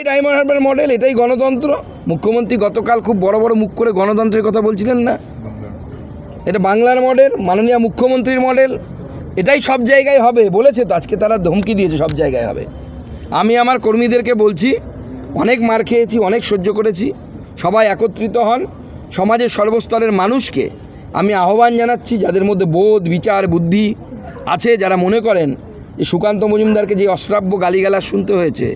এটাই diamond Harbour model এটাই গণতন্ত্র। মুখ্যমন্ত্রী গতকাল খুব বড় বড় মুখ করে গণতন্ত্রের কথা বলছিলেন না? এটা বাংলার মডেল মাননীয় মুখ্যমন্ত্রীর মডেল এটাই সব জায়গায় হবে বলেছে তো, আজকে তারা ধমকি দিয়েছে সব জায়গায় হবে। আমি আমার কর্মীদেরকে বলছি, অনেক মার খেয়েছি, অনেক সহ্য করেছি, সবাই একত্রিত হন, সমাজের সর্বস্তরের মানুষকে আমি আহ্বান জানাচ্ছি, যাদের মধ্যে বোধ, বিচার, বুদ্ধি আছে, যারা মনে করেন যে সুকান্ত মজুমদারকে যে অশ্রাব্য গালিগালাজ শুনতে হয়েছে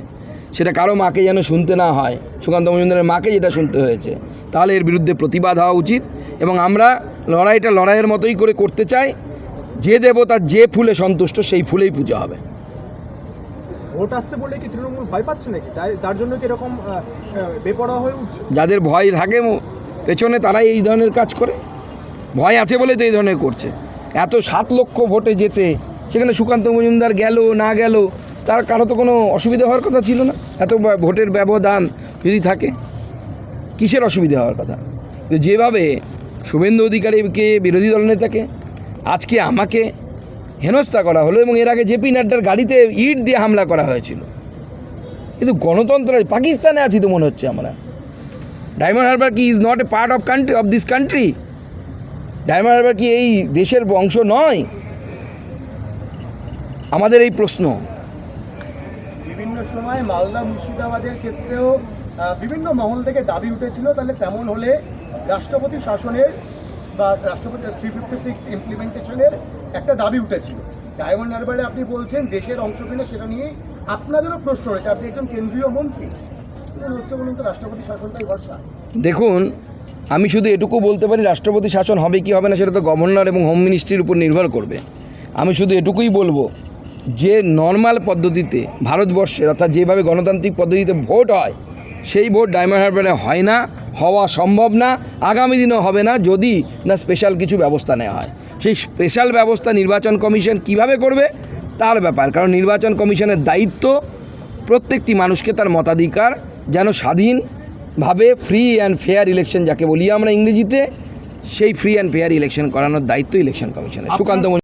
সেটা কারও মাকে যেন শুনতে না হয়। সুকান্ত মজুমদারের মাকে যেটা শুনতে হয়েছে। তাহলে এর বিরুদ্ধে প্রতিবাদ হওয়া উচিত এবং আমরা লড়াইটা লড়াইয়ের মতোই করে করতে চাই। যে দেবতা যে ফুলে সন্তুষ্ট সেই ফুলেই পূজা হবে। ভোট আসছে বলে কি তৃণমূল ভয় পাচ্ছে নাকি? তাই- তার জন্য কি এরকম বেপরোয়া হয়ে উঠছে? যাদের ভয় থাকে পেছনে তারাই এই ধরনের কাজ করে। ভয় আছে বলে তো এই ধরনের করছে। এত সাত লক্ষ ভোটে যেতে সেখানে সুকান্ত মজুমদার গেল না গেল তার কারও তো কোনো অসুবিধা হওয়ার কথা ছিল না। এত ভোটের ব্যবধান যদি থাকে, কিসের অসুবিধা হওয়ার কথা? যেভাবে শুভেন্দু অধিকারীকে, বিরোধী দল দলনেতাকে আজকে আমাকে হেনস্থা করা হলো এবং এর আগে জেপি নাড্ডার গাড়িতে ইট দিয়ে হামলা করা হয়েছিল। কিন্তু গণতন্ত্র, পাকিস্তানে আছি তো মনে হচ্ছে আমরা। ডায়মন্ড হারবার কি is not a part of country of this country Diamond Harbour কি এই দেশের অংশ নয়? আমাদের এই প্রশ্ন। সময় মালদা মুর্শিদাবাদের ক্ষেত্রেও বিভিন্ন মহল থেকে দাবি উঠেছিল, তাহলে তেমন হলে রাষ্ট্রপতি শাসনের বা রাষ্ট্রপতি থ্রি ফিফটি সিক্স ইমপ্লিমেন্টেশনের একটা দাবি উঠেছিল। ডায়মন্ড হারবারে আপনি বলছেন দেশের অংশ কিনা সেটা নিয়েই আপনাদেরও প্রশ্ন রয়েছে। আপনি একজন কেন্দ্রীয় মন্ত্রী। হচ্ছে বলুন তো, রাষ্ট্রপতি শাসনটাই ভরসা? দেখুন, আমি শুধু এটুকু বলতে পারি, রাষ্ট্রপতি শাসন হবে কি হবে না সেটা তো গভর্নর এবং হোম মিনিস্ট্রির উপর নির্ভর করবে। আমি শুধু এটুকুই বলব যে নর্মাল পদ্ধতিতে ভারতবর্ষের অর্থাৎ যেভাবে গণতান্ত্রিক পদ্ধতিতে ভোট হয় সেই ভোট ডায়মন্ড হারবারে হয় না হওয়া সম্ভব না আগামী দিনেও হবে না যদি না স্পেশাল কিছু ব্যবস্থা নেওয়া হয়। সেই স্পেশাল ব্যবস্থা নির্বাচন কমিশন কীভাবে করবে? তার ব্যাপার কারণ নির্বাচন কমিশনের দায়িত্ব প্রত্যেকটি মানুষকে তার মতাধিকার যেন স্বাধীনভাবে ফ্রি অ্যান্ড ফেয়ার ইলেকশন যাকে বলি আমরা ইংরেজিতে সেই ফ্রি অ্যান্ড ফেয়ার ইলেকশন করানোর দায়িত্ব ইলেকশন কমিশনের। সুকান্ত